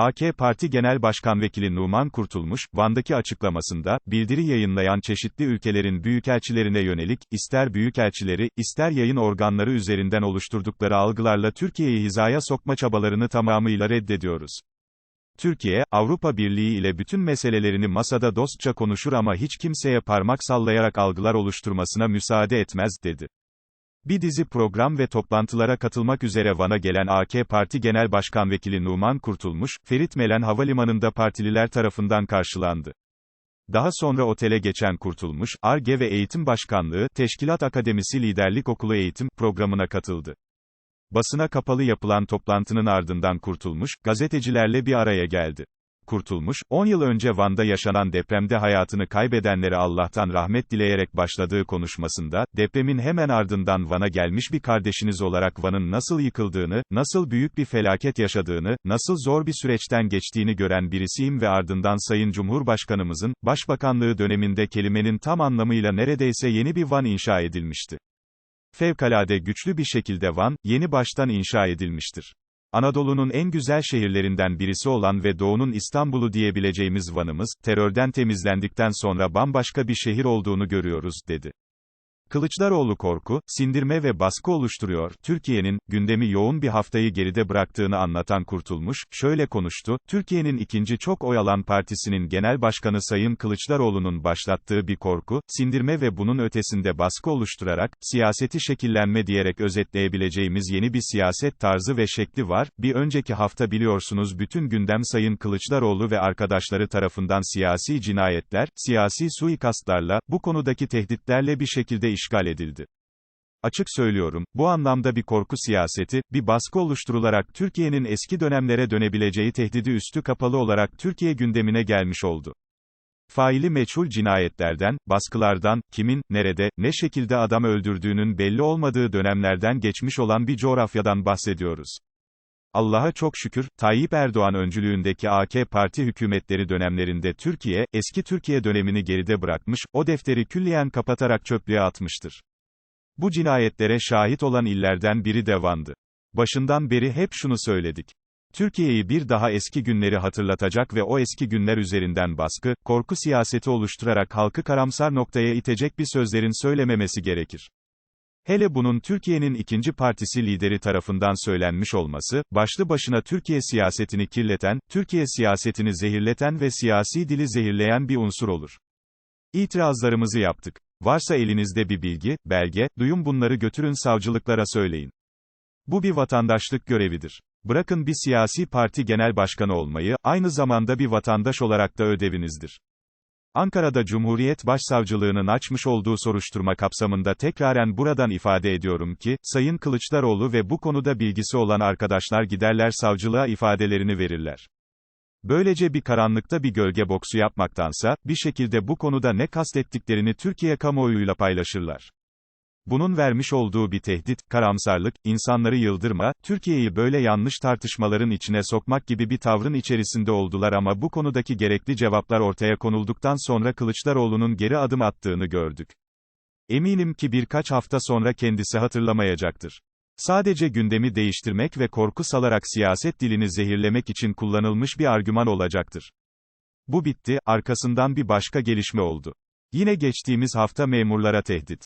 AK Parti Genel Başkan Vekili Numan Kurtulmuş, Van'daki açıklamasında, bildiri yayınlayan çeşitli ülkelerin büyükelçilerine yönelik, ister büyükelçileri, ister yayın organları üzerinden oluşturdukları algılarla Türkiye'yi hizaya sokma çabalarını tamamıyla reddediyoruz. Türkiye, Avrupa Birliği ile bütün meselelerini masada dostça konuşur ama hiç kimseye parmak sallayarak algılar oluşturmasına müsaade etmez, dedi. Bir dizi program ve toplantılara katılmak üzere Van'a gelen AK Parti Genel Başkan Vekili Numan Kurtulmuş, Ferit Melen Havalimanı'nda partililer tarafından karşılandı. Daha sonra otele geçen Kurtulmuş, ARGE ve Eğitim Başkanlığı, Teşkilat Akademisi Liderlik Okulu Eğitim programına katıldı. Basına kapalı yapılan toplantının ardından Kurtulmuş, gazetecilerle bir araya geldi. Kurtulmuş, 10 yıl önce Van'da yaşanan depremde hayatını kaybedenlere Allah'tan rahmet dileyerek başladığı konuşmasında, depremin hemen ardından Van'a gelmiş bir kardeşiniz olarak Van'ın nasıl yıkıldığını, nasıl büyük bir felaket yaşadığını, nasıl zor bir süreçten geçtiğini gören birisiyim ve ardından Sayın Cumhurbaşkanımızın, Başbakanlığı döneminde kelimenin tam anlamıyla neredeyse yeni bir Van inşa edilmişti. Fevkalade güçlü bir şekilde Van, yeni baştan inşa edilmiştir. Anadolu'nun en güzel şehirlerinden birisi olan ve Doğu'nun İstanbul'u diyebileceğimiz Van'ımız, terörden temizlendikten sonra bambaşka bir şehir olduğunu görüyoruz, dedi. Kılıçdaroğlu korku, sindirme ve baskı oluşturuyor. Türkiye'nin, gündemi yoğun bir haftayı geride bıraktığını anlatan Kurtulmuş, şöyle konuştu, Türkiye'nin ikinci çok oy alan partisinin genel başkanı Sayın Kılıçdaroğlu'nun başlattığı bir korku, sindirme ve bunun ötesinde baskı oluşturarak, siyaseti şekillenme diyerek özetleyebileceğimiz yeni bir siyaset tarzı ve şekli var. Bir önceki hafta biliyorsunuz bütün gündem Sayın Kılıçdaroğlu ve arkadaşları tarafından siyasi cinayetler, siyasi suikastlarla, bu konudaki tehditlerle bir şekilde işgal edildi. Açık söylüyorum, bu anlamda bir korku siyaseti, bir baskı oluşturularak Türkiye'nin eski dönemlere dönebileceği tehdidi üstü kapalı olarak Türkiye gündemine gelmiş oldu. Faili meçhul cinayetlerden, baskılardan, kimin, nerede, ne şekilde adam öldürdüğünün belli olmadığı dönemlerden geçmiş olan bir coğrafyadan bahsediyoruz. Allah'a çok şükür, Tayyip Erdoğan öncülüğündeki AK Parti hükümetleri dönemlerinde Türkiye, eski Türkiye dönemini geride bırakmış, o defteri külliyen kapatarak çöplüğe atmıştır. Bu cinayetlere şahit olan illerden biri de Van'dı. Başından beri hep şunu söyledik. Türkiye'yi bir daha eski günleri hatırlatacak ve o eski günler üzerinden baskı, korku siyaseti oluşturarak halkı karamsar noktaya itecek bir sözlerin söylememesi gerekir. Hele bunun Türkiye'nin ikinci partisi lideri tarafından söylenmiş olması, başlı başına Türkiye siyasetini kirleten, Türkiye siyasetini zehirleten ve siyasi dili zehirleyen bir unsur olur. İtirazlarımızı yaptık. Varsa elinizde bir bilgi, belge, duyum bunları götürün savcılıklara söyleyin. Bu bir vatandaşlık görevidir. Bırakın bir siyasi parti genel başkanı olmayı, aynı zamanda bir vatandaş olarak da ödevinizdir. Ankara'da Cumhuriyet Başsavcılığı'nın açmış olduğu soruşturma kapsamında tekraren buradan ifade ediyorum ki, Sayın Kılıçdaroğlu ve bu konuda bilgisi olan arkadaşlar giderler savcılığa ifadelerini verirler. Böylece bir karanlıkta bir gölge boksu yapmaktansa, bir şekilde bu konuda ne kastettiklerini Türkiye kamuoyuyla paylaşırlar. Bunun vermiş olduğu bir tehdit, karamsarlık, insanları yıldırma, Türkiye'yi böyle yanlış tartışmaların içine sokmak gibi bir tavrın içerisinde oldular ama bu konudaki gerekli cevaplar ortaya konulduktan sonra Kılıçdaroğlu'nun geri adım attığını gördük. Eminim ki birkaç hafta sonra kendisi hatırlamayacaktır. Sadece gündemi değiştirmek ve korku salarak siyaset dilini zehirlemek için kullanılmış bir argüman olacaktır. Bu bitti, arkasından bir başka gelişme oldu. Yine geçtiğimiz hafta memurlara tehdit.